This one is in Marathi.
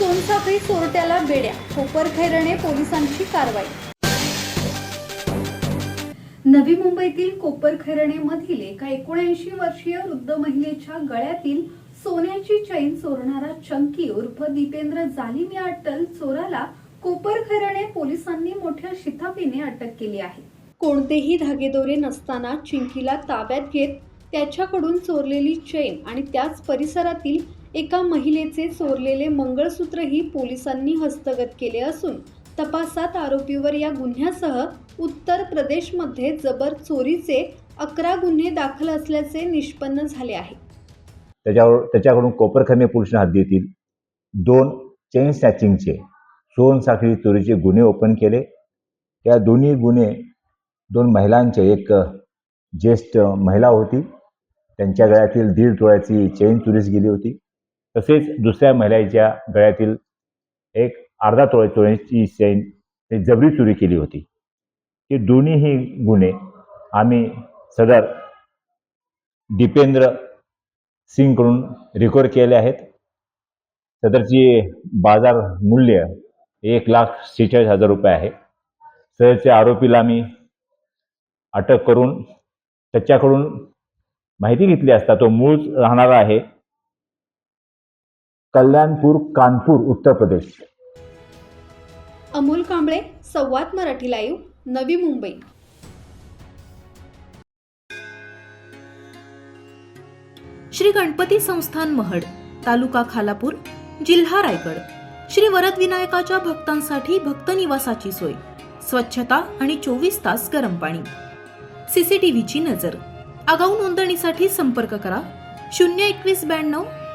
सोनसाखळी चोरट्याला बेड्या कोपरखैरणे पोलिसांची कारवाई. नवी मुंबईतील कोपरखैरणेमधील एका एकोणऐंशी वर्षीय वृद्ध महिलेच्या गळ्यातील सोन्याची चैन चोरणारा चंकी उर्फ दीपेंद्र जालिम या अट्टल चोराला कोपरखैरणे पोलिसांनी मोठ्या शिताफीने अटक केली आहे. कोणतेही धागेदोरे नसताना चिंकीला ताब्यात घेत त्याच्याकडून चोरलेली चैन आणि त्याच परिसरातील एका महिलेचे चोरलेले मंगळसूत्रही पोलिसांनी हस्तगत केले असून तपासात आरोपीवर या गुन्ह्यासह उत्तर प्रदेशमध्ये जबर चोरीचे अकरा गुन्हे दाखल असल्याचे निष्पन्न झाले आहे. त्याच्यावर त्याच्याकडून कोपरखन्ने हात देतील दोन चेन स्नॅचिंगचे सोन साखळी चोरीचे गुन्हे ओपन केले. त्या दोन्ही गुन्हे दोन महिलांचे एक ज्येष्ठ महिला होती. त्यांच्या गळ्यातील दीड तोळ्याची चेन चोरीस गेली होती. तसेच दुसऱ्या महिलेच्या गळ्यातील एक अर्धा तोळ्या तोळ्याची चैन जबरी चोरी केली होती. हे दोन्हीही गुन्हे आम्ही सदर दीपेंद्र सिंगकडून रिकवर केले आहेत. सदरची बाजार मूल्य एक लाख सेहेचाळीस हजार रुपये आहे. सदरच्या आरोपीला आम्ही अटक करून त्याच्याकडून माहिती घेतली असता तो मूळ राहणारा आहे. कल्याणपूर कानपूर उत्तर प्रदेश. अमोल कांबळे संवाद मराठी लाईव्ह नवी मुंबई. श्री गणपती संस्थान महड तालुका खालापूर जिल्हा रायगड. श्री वरदविनायकाच्या भक्तांसाठी भक्त निवासाची सोय स्वच्छता आणि चोवीस तास गरम पाणी. सीसीटीव्हीची नजर. आगाऊ नोंदणीसाठी संपर्क करा शून्य एकवीस ब्याण्णव